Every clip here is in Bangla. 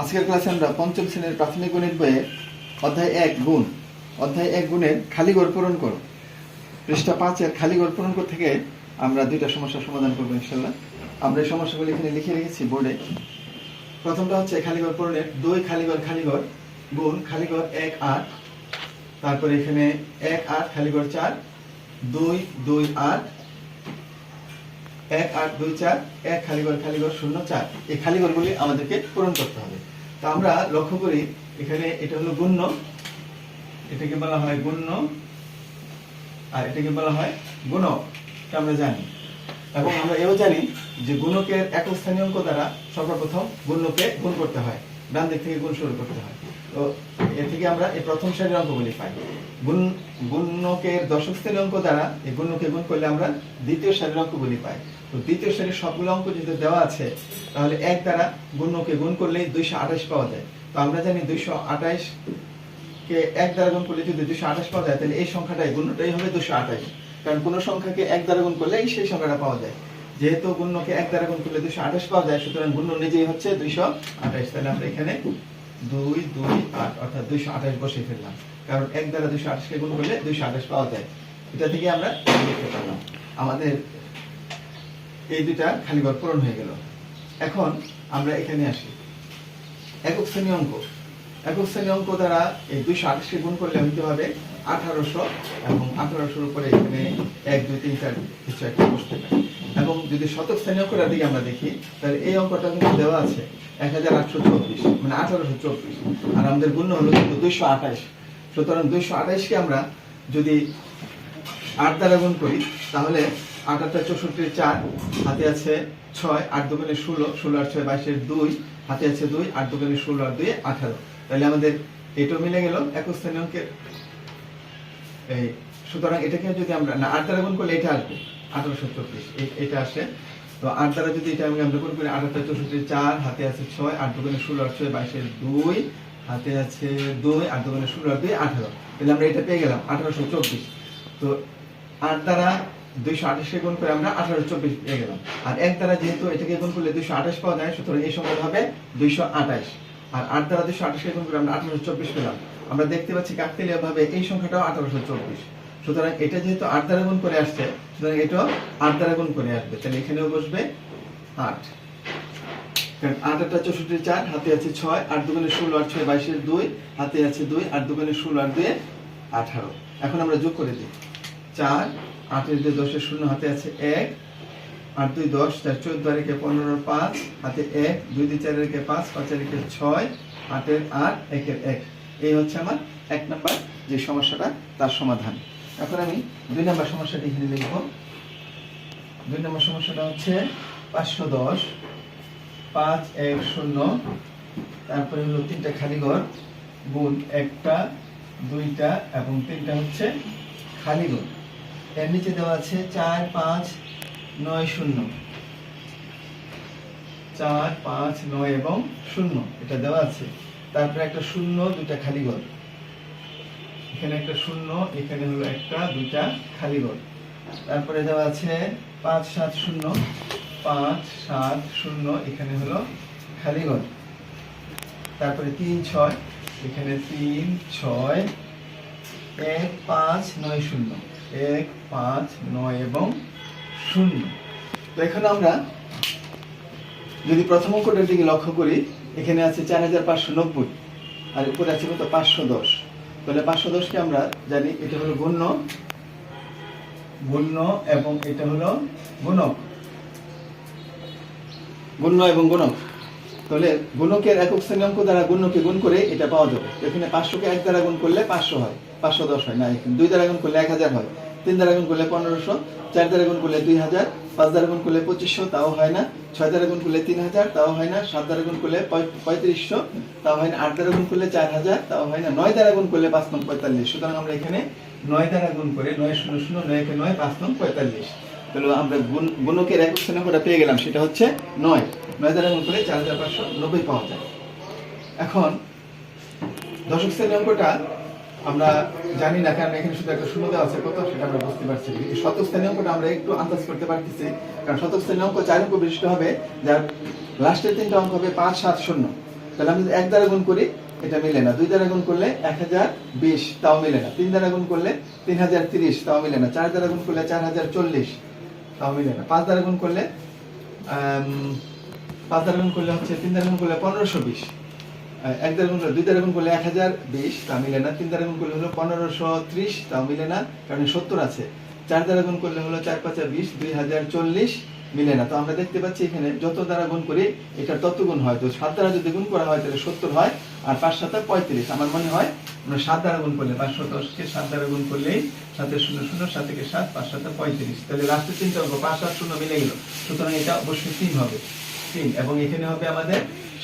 আজকের ক্লাসে আমরা পঞ্চম শ্রেণির প্রাথমিক গণিত বইয়ে অধ্যায় এক গুণ, অধ্যায় এক গুণের খালি ঘর পূরণ করো। পৃষ্ঠা পাঁচের খালি ঘর পূরণ থেকে আমরা দুইটা সমস্যার সমাধান করব ইনশাল্লাহ। আমরা এই সমস্যাগুলি এখানে লিখে রেখেছি বোর্ডে। প্রথমটা হচ্ছে খালি ঘর পূরণের দুই খালি ঘর খালি ঘর গুণ খালি ঘর এক আট তারপরে এখানে এক আট খালি ঘর চার, দুই দুই আট এক আট দুই চার, এক খালি ঘর খালি ঘর শূন্য চার। এই খালি ঘরগুলি আমাদেরকে পূরণ করতে হবে। তো আমরা লক্ষ্য করি, এখানে এটা হলো গুণ্য, এটাকে বলা হয় গুণ্য, আর এটাকে বলা হয় গুণক, এটা আমরা জানি। এবং আমরা এও জানি যে গুণকের একক স্থানীয় অঙ্ক দ্বারা সর্বপ্রথম গুণ্যকে গুণ করতে হয়, ডান দিক থেকে গুণ শুরু করতে হয়। তো এ থেকে আমরা এই প্রথম শ্রেণির অঙ্কগুলি পাই। গুণ, গুণ্যকের দশক শ্রেণির অঙ্ক দ্বারা এই গুণ্যকে গুণ করলে আমরা দ্বিতীয় শ্রেণির অঙ্কগুলি পাই। তো দ্বিতীয় শ্রেণির সবগুলো অঙ্ক যদি দেওয়া আছে, তাহলে এক দ্বারা গুণ্যকে গুণ করলেই দুইশো আঠাশ পাওয়া যায়। তো আমরা জানি দুইশো আঠাশ কে এক দ্বারা গুণ করলে যদি দুশো আঠাশ পাওয়া যায়, তাহলে এই সংখ্যাটাই, গুণটাই হবে দুশো আঠাশ। কারণ কোন সংখ্যাকে এক দ্বারা গুণ করলে এই সেই সংখ্যাটা পাওয়া যায়। যেহেতু গুণ্যকে এক দ্বারা গুণ করলে দুশো আঠাশ পাওয়া যায়, সুতরাং গুণ্য নিজেই হচ্ছে দুইশো আঠাশ। তাহলে আমরা এখানে দুই দুই, আট, অর্থাৎ দুইশো আঠাশ বসে ফেললাম। কারণ এক দ্বারা দুইশো আঠাশকে গুণ করলে দুইশো আঠাশ পাওয়া যায়। এটা থেকে আমরা লিখতে পারলাম। আমাদের এই দুইটা খালি ঘর পূরণ হয়ে গেল। এখন আমরা এখানে আসি। একক শ্রেণি অঙ্ক। একক শ্রেণি অঙ্ক দ্বারা এই দুইশো আঠাশকে গুণ করলে হইতে হবে আঠারোশো এবং আঠারোশোর উপরে এখানে এক, দুই, তিন, চার কিছু একটা বসতে পারে এবং যদি শতক শ্রেণি অঙ্কটার দিকে আমরা দেখি, তাহলে এই অঙ্কটা কিন্তু দেওয়া আছে এক হাজার আটশো চব্বিশ মানে আঠারোশো চব্বিশ। আর আমাদের গুণ হলো কিন্তু দুইশো আঠাশ। সুতরাং দুইশো আঠাশকে আমরা যদি আট দ্বারা গুণ করি, তাহলে আটটা চৌষট্টির চার, হাতে আছে ছয়, আট দোকানে ষোলো ষোলো আর ছয় বাইশের দুই, হাতে আছে দুই, আট দোকানে ষোলো আর দুই, আঠারো। তাহলে আমাদের এটাও মিলে গেল একুশ স্থানীয় অঙ্কের। এই, সুতরাং এটাকে যদি আমরা না, আট দ্বারা গুণ করলে এটা আসবে আঠারোশো চব্বিশ এটা আসে। তো আট দ্বারা যদি এটা আমি আমরা গুণ করি আট চৌষট্টি চার, হাতে আছে ছয়, আট দোকানে ষোলো আর ছয় বাইশের দুই, হাতে আছে দুই, আট দোকানে ষোলো আর দুই, আঠারো। তাহলে আমরা এটা পেয়ে গেলাম, আঠারোশো চব্বিশ। তো আট দ্বারা দুইশো আঠাশকে গুণ করে আমরা আঠারো চব্বিশ পেয়ে গেলাম। আর এক দ্বারা যেহেতু এটাকে গুণ করলে দুইশো আঠাশ পাওয়া যায়, সুতরাং এই সংখ্যা হবে দুইশো আঠাশ। আর আট দ্বারা দুইশো আঠাশকে গুণ করে আমরা আঠারোশো চব্বিশ পেলাম। আমরা দেখতে পাচ্ছি কাকতেলীয় ভাবে এই সংখ্যাটাও আঠারোশো চব্বিশ। সুতরাং এটা যেহেতু আট দ্বারা গুণ করে আসছে, সুতরাং এটাও আট দ্বারা গুণ করে আসবে। তাহলে এখানেও বসবে আট। কারণ আট আটটা চৌষট্টি চার, হাতে আছে ছয়, আট দুগুণে ষোলো আর ছয় বাইশের দুই, হাতে আছে দুই, আট দুগুণে ষোলো আর দুই আঠারো। এখন আমরা যোগ করে দিই। চার আটের দুই দশের শূন্য হাতে আছে এক, আট দুই দশ চার চোদ্দ আর পনেরো, পাঁচ, হাতে এক, দুই দুই চারের একে পাঁচ পাঁচের একে ছয়, আটের আট, একের এক। এই হচ্ছে আমার এক নাম্বার যে সমস্যাটা, তার সমাধান। এখন আমি দুই নাম্বার সমস্যাটি এখানে লিখব। দুই নম্বর সমস্যাটা হচ্ছে পাঁচশো দশ, পাঁচ, এক, শূন্য, তারপরে হলো তিনটা খালি ঘর, গুণ একটা, দুইটা, এবং তিনটা হচ্ছে খালি ঘর। এর নিচে দেওয়া আছে চার পাঁচ নয় শূন্য। চার পাঁচ নয় এবং শূন্য, এটা দেওয়া আছে। তারপরে একটা শূন্য, দুইটা খালি ঘর। এখানে একটা শূন্য, এখানে হলো একটা, দুইটা খালি ঘর। তারপরে দেওয়া আছে পাঁচ সাত শূন্য, পাঁচ সাত শূন্য, এখানে হলো খালি ঘর। তারপরে তিন ছয়, এখানে তিন ছয়, এক পাঁচ নয় শূন্য। এক, পাঁচ, নয় এবং শূন্য। তো এখন আমরা যদি প্রথম অঙ্কটার দিকে লক্ষ্য করি, এখানে আছে চার হাজার পাঁচশো নব্বই, আর উপরে আছে কত? পাঁচশো দশ। তাহলে পাঁচশো দশকে আমরা জানি এটা হলো গুণ্য গুণ্য এবং এটা হলো গুণক। গুণ্য এবং গুণক। তাহলে গুণকের একক শ্রেণি অঙ্ক দ্বারা গুণ্যকে গুণ করে এটা পাওয়া যাবে। এখানে পাঁচশোকে এক দ্বারা গুণ করলে পাঁচশো হয়। পাঁচশো দশ হয় না দুই দ্বারা গুণ করলে এক হাজার হয় তিন দ্বারা গুণ করলে পনেরোশো চার দ্বারা গুণ করলে দুই হাজার পাঁচ দ্বারা গুণ করলে পঁচিশশো তাও হয় না ছয় দ্বারা গুণ করলে তিন হাজার তাও হয় না সাত দ্বারা গুণ করলে পঁয়- পঁয়ত্রিশশো তাও হয় না আট দ্বারা গুণ করলে চার হাজার তাও হয় না নয় দ্বারা গুণ করলে পাঁচ নং পঁয়তাল্লিশ সুতরাং আমরা এখানে নয় দ্বারা গুণ করে নয় শূন্য শূন্য নয় একে নয় পাঁচ নং পঁয়তাল্লিশ তাহলে আমরা গুণ- গুণকের একক শ্রেণীটা পেয়ে গেলাম সেটা হচ্ছে নয় নয় দ্বারা গুণ করলে চার হাজার পাঁচশো নব্বই পাওয়া যায় এখন দশক শ্রেণি অঙ্কটা আমরা জানি না, কারণ এখানে শুধু একটা শূন্য দেওয়া আছে, কত সেটা আমরা বুঝতে পারছি কিন্তু অঙ্কটা আমরা একটু আন্দাজ করতে পারতেছি, কারণ অঙ্ক চার অঙ্ক বিশিষ্ট হবে, যার লাস্টের তিনটা অঙ্ক হবে পাঁচ, সাত, শূন্য। তাহলে আমি এক দ্বারা গুণ করি, এটা মিলে না। দুই দ্বারা গুণ করলে এক হাজার বিশ, তাও মিলে না। তিন দ্বারা গুণ করলে তিন হাজার তিরিশ, তাও মিলে না। চার দ্বারা গুণ করলে চার হাজার চল্লিশ, তাও মিলে না। পাঁচ দ্বারা গুণ করলে পাঁচ দ্বারা গুণ করলে হচ্ছে, তিন দ্বারা গুণ করলে পনেরোশো বিশ। এক দ্বারা গুণ দুই দ্বারা গুণ করলে এক হাজার বিশ, তা মিলে না। তিন দ্বারা গুণ করলে হলো পনেরোশো ত্রিশ তাও মিলে না, কারণ সত্তর আছে। চার দ্বারা গুণ করলে হলো চার পাঁচা বিশ, দুই হাজার চল্লিশ, মিলে না। তো আমরা দেখতে পাচ্ছি এখানে যত দ্বারা গুণ করি এটা তত গুণ হয়। তো সাত দ্বারা যদি গুণ করা হয়, তাহলে সত্তর হয়, আর পাঁচ সাথে পঁয়ত্রিশ। আমার মনে হয়, আমরা সাত দ্বারা গুণ করলে পাঁচশো দশকে সাত দ্বারা গুণ করলেই সাথে শূন্য শূন্য, সাত থেকে সাত, পাঁচ সাথে পঁয়ত্রিশ। তাহলে লাস্টে তিনটা অঙ্ক পাঁচ সাত শূন্য মিলে গেল। সুতরাং এটা অবশ্যই তিন হবে। তিন, এবং এখানে হবে আমাদের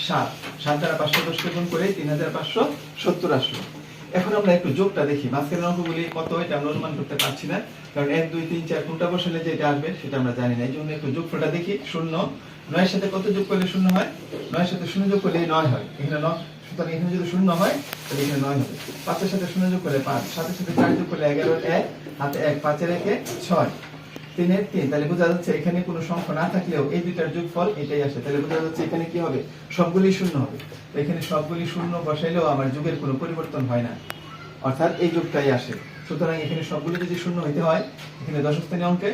সাত। সাত দ্বারা পাঁচশো দশকে গুণ করে তিন হাজার পাঁচশো সত্তর আসলো। এখন আমরা একটু যোগটা দেখি। মাঝখানের অঙ্কগুলি কত এটা আমরা অনুমান করতে পারছি না, কারণ এক, দুই, তিন, চার কোনটা বসালে যেটা আসবে সেটা আমরা জানি না। এই জন্য একটু যোগফলটা দেখি। শূন্য। নয়ের সাথে কত যোগ করলে শূন্য হয়? নয়ের সাথে শূন্য যোগ করলে নয় হয়। এখানে নয় সুতরাং এখানে যদি শূন্য হয়, তাহলে এখানে নয় হবে। পাঁচের সাথে শূন্য যোগ করলে পাঁচ। সাতের সাথে চার যোগ করলে এগারো, এক। হাতে এক, পাঁচের একে ছয়। তিনের তিন তাহলে বোঝা যাচ্ছে এখানে কোনো সংখ্যা না থাকলেও এই দুইটার যোগফল এটাই আসে। তাহলে বোঝা যাচ্ছে এখানে কি হবে? সবগুলি শূন্য হবে। এখানে সবগুলি শূন্য বসাইলেও আমার যুগের কোনো পরিবর্তন হয় না। অর্থাৎ এই যুগটাই আসে। সুতরাং এখানে সবগুলি যদি শূন্য হইতে হয়, এখানে দশক শ্রেণি অঙ্কে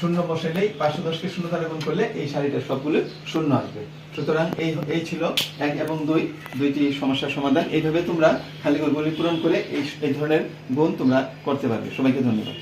শূন্য বসাইলেই পাঁচশো দশকে শূন্য দ্বারা গুণ করলে এই শাড়িটার সবগুলো শূন্য আসবে। সুতরাং এই এই ছিল এক এবং দুই, দুইটি সমস্যার সমাধান। এইভাবে তোমরা খালি ঘরগুলি পূরণ করে এই এই ধরনের গুণ তোমরা করতে পারবে। সবাইকে ধন্যবাদ।